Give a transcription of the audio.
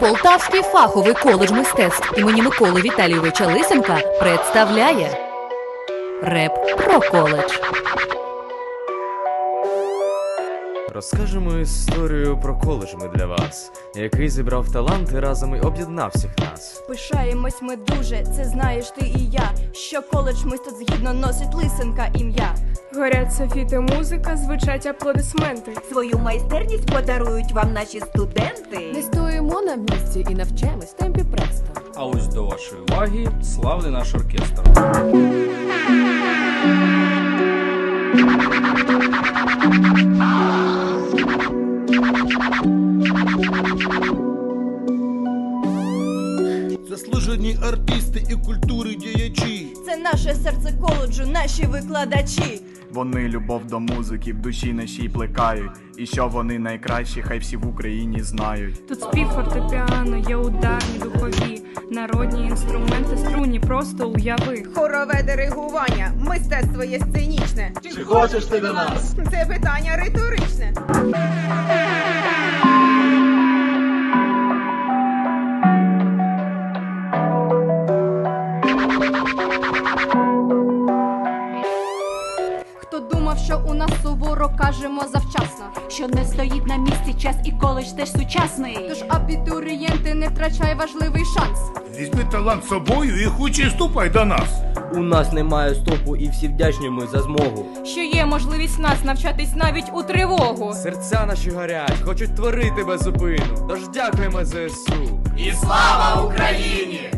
Полтавський фаховий коледж мистецтв імені Миколи Віталійовича Лисенка представляє Реп про коледж. Розкажемо історію про коледж ми для вас, який зібрав таланти разом і об'єднав всіх нас. Пишаємось ми дуже, це знаєш ти і я. Що коледж мистецтв згідно носить лисенка ім'я. Горять софіти музика, звучать аплодисменти. Свою майстерність подарують вам наші студенти. Не стоїмо на місці і навчаємось в темпі престо. А ось до вашої уваги славний наш оркестр. Артисти і культури діячі. Це наше серце коледжу, наші викладачі. Вони любов до музики в душі нашій плекають. І що вони найкращі, хай всі в Україні знають. Тут спів фортепіано, є ударні, духові, народні інструменти, струнні, просто уяви. Хорове диригування, мистецтво є сценічне. Чи хочеш ти до нас? Це питання риторичне. Що у нас суворо кажемо завчасно. що не стоїть на місці час і коледж теж сучасний. Тож абітурієнти не втрачай важливий шанс. Візьми талант з собою і хоче ступай до нас. У нас немає стопу і всі вдячні ми за змогу. Що є можливість нас навчатись навіть у тривогу. Серця наші горять, хочуть творити без зупину. Тож дякуємо ЗСУ. І слава Україні!